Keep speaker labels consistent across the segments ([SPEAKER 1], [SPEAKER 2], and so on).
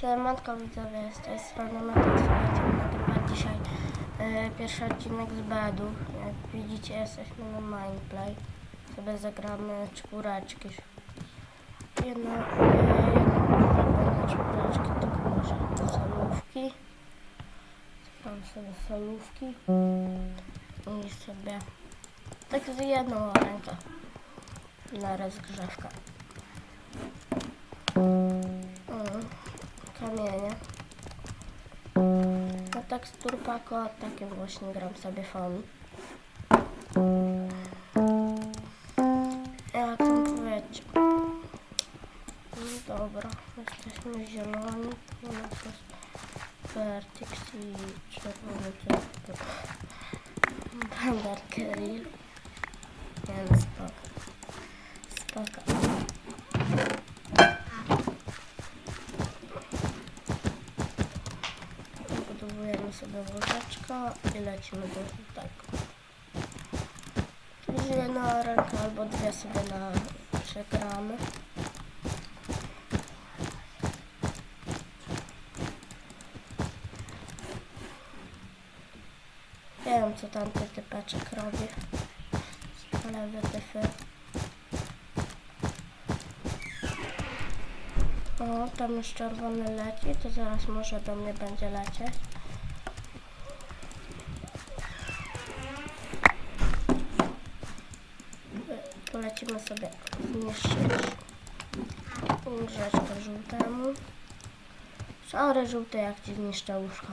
[SPEAKER 1] Siemanko widzowie, z tej strony będziemy nagrywać dzisiaj e, pierwszy odcinek z Bedu. Jak widzicie jesteśmy na Mindplay. Sobie zagramy czwóreczki. Jedno, e, jedno czwóreczki, tylko może solówki. Zagram sobie solówki i sobie tak z jedną rękę na rozgrzewkę. Kamienie. No tak z turpako, takim właśnie gram sobie fon. Jak tam powiedzieć? No dobra, jesteśmy zieloni. No to jest Vertix i czerwony to Thunder Grill. Więc spoko. Spoko. Sobie łożeczko i lecimy do tego. Czyli na rękę albo dwie sobie na przegramy. Nie wiem co tam ten typeczek robi. Ale wytyfy. O, tam już czerwony leci, to zaraz może do mnie będzie lecieć. Polecimy sobie zniszczyć łóżeczkę żółtemu. Sorry żółty, jak ci zniszczę łóżko.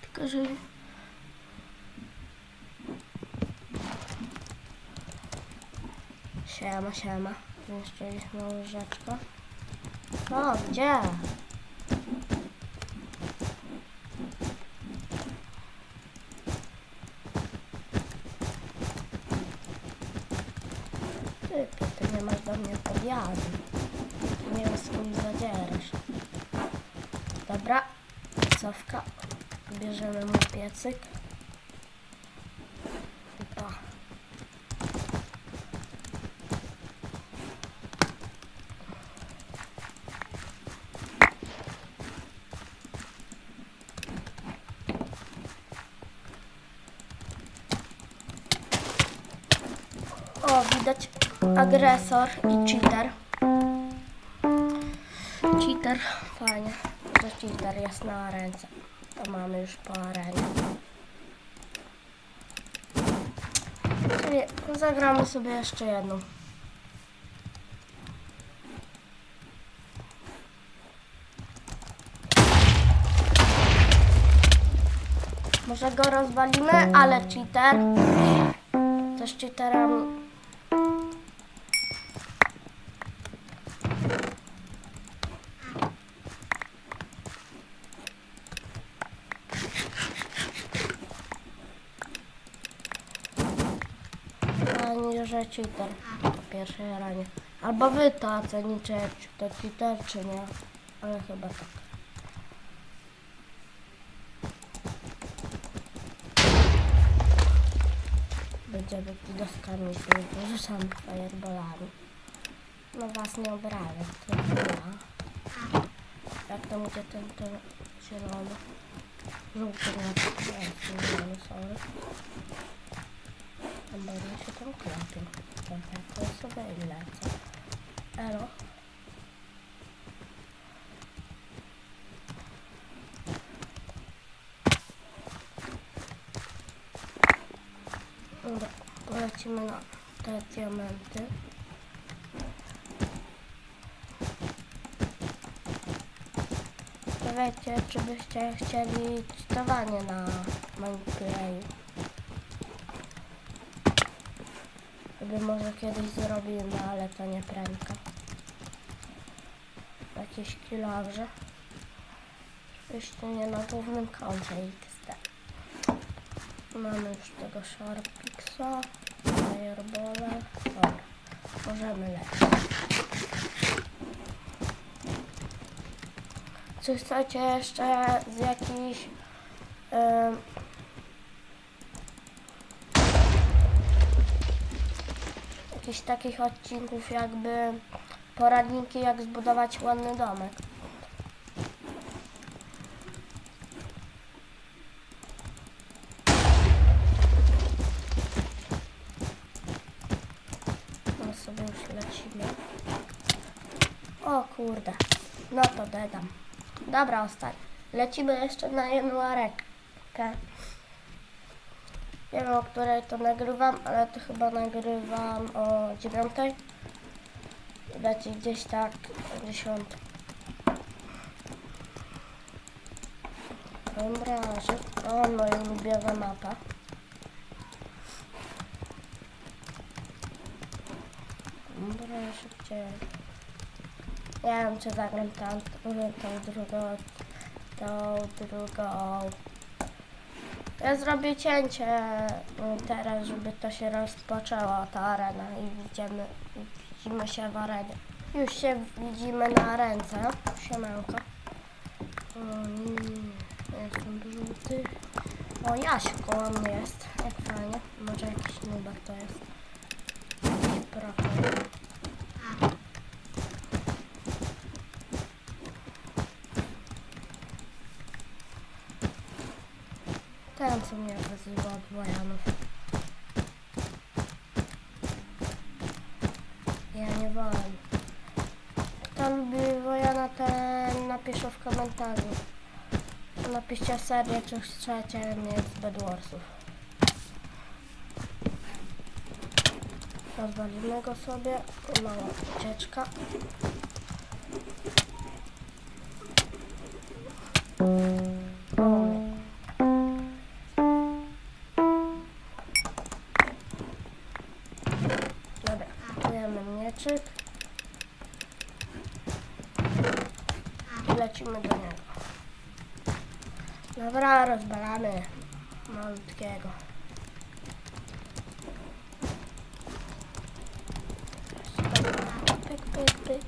[SPEAKER 1] Tylko, że... Siema, siema. Zniszczyliśmy łyżeczkę. O, gdzie? Ty, ty, nie masz do mnie podjazdu. Ty nie wiem, z kim zadzierasz. Dobra, cofka. Bierzemy mu piecyk. I pa. O, widać agresor i cheater. Cheater, fajnie. To cheater jest na ręce. To mamy już po arenie. Zagramy sobie jeszcze jedną. Może go rozwalimy, ale cheater. Też cheaterami. Że cheater po pierwszej ranie. Albo wy to ocenicie, czy to cheater, czy nie. Ale chyba tak. Będziemy doskami sobie porzucamy fireballami. No was nie obrażę, tylko ja. Jak tam gdzie ten, ten zielony? Żółty na zielony, sorry. Tam będę się tam klepił. Kontaktuję sobie i lecę. Elo. Dobra, lecimy na te diamenty. Powiedzcie, czy byście chcieli czytowanie na Minecraftie. Gdyby może kiedyś zrobił, no ale to nie prędko. Jakieś kilogrze. Oczywiście nie na głównym koncie XD. Mamy już tego Sharpixa, Fireballa. Dobra, możemy lecieć. czy chcecie jeszcze z jakichś em, jakichś takich odcinków jakby poradniki jak zbudować ładny domek. No sobie już lecimy. O kurde, no to dodam. Dobra, ostatni. Lecimy jeszcze na jedną arekę. Nie wiem, o której to nagrywam, ale to chyba nagrywam o dziewiątej. Leci gdzieś tak o dziesiątej. Dobra, że... O, moja ulubiona mapa. Dobra, szybciej. Ja wiem, czy zagram tam, tą drugą, tą drugą. Ja zrobię cięcie mm, teraz, żeby to się rozpoczęło, ta arena i widzimy, widzimy się w arenie. Już się widzimy na arence. Siemanko. Mm, Jestem żółty. O, Jasiu koło mnie jest. Jak fajnie. Może jakiś nubek to jest. Profil. Ten, co mnie wyzywa od. Ten napisze w komentarzu. Napiszcie serię, czy chcecie mieć z Bedwarsów. Rozwalimy go sobie. Mała ucieczka. O, lecimy do niego. Dobra, rozbalamy malutkiego. Pyk, pyk, pyk.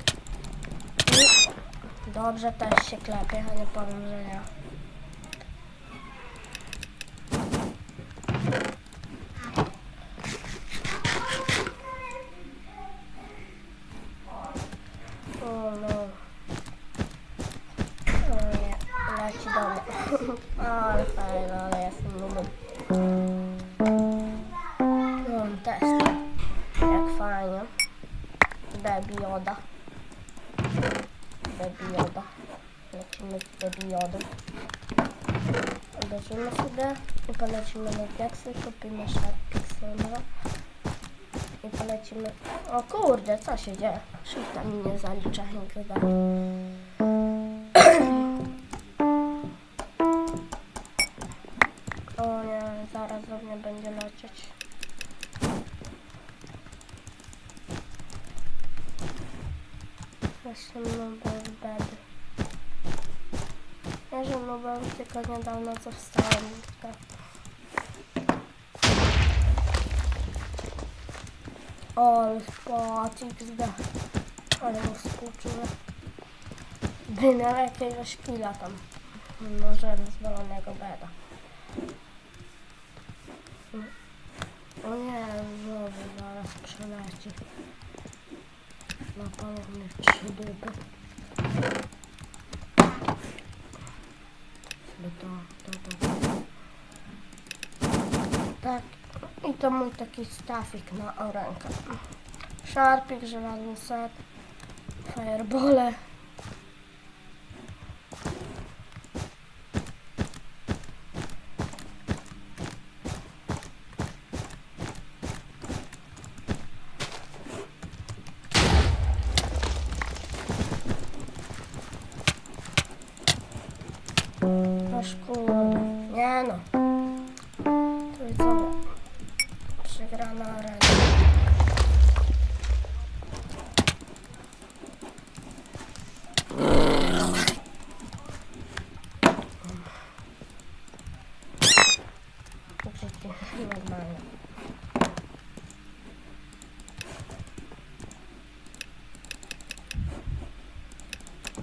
[SPEAKER 1] Dobrze też się klepie, a nie powiem, że nie. O no. O nie, leci do mnie. Ale fajno, ale jestem nubem. No, test. Jak fajnie. Baby Yoda. Baby Yoda. Lecimy z Baby Yodą. Uderzymy sobie i polecimy na diaksy, kupimy Sharpixel i polecimy. O kurde, co się dzieje? Shifta mi nie zalicza chyba. Jestem nubem bedy. Ja że nubem tylko niedawno co wstałem. Tak. O, ale XD. Ale mu współczuję. By miał jakiegoś killa tam. Może rozwalonego beda. O nie, znowu zaraz przeleci. Trzy dupy. Sobie to, to, to, to. Tak. I to mój taki stafik na orankę. Szarpik, żelazny set, firebole.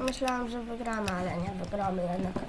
[SPEAKER 1] Myślałam, że wygramy, ale nie wygramy jednak.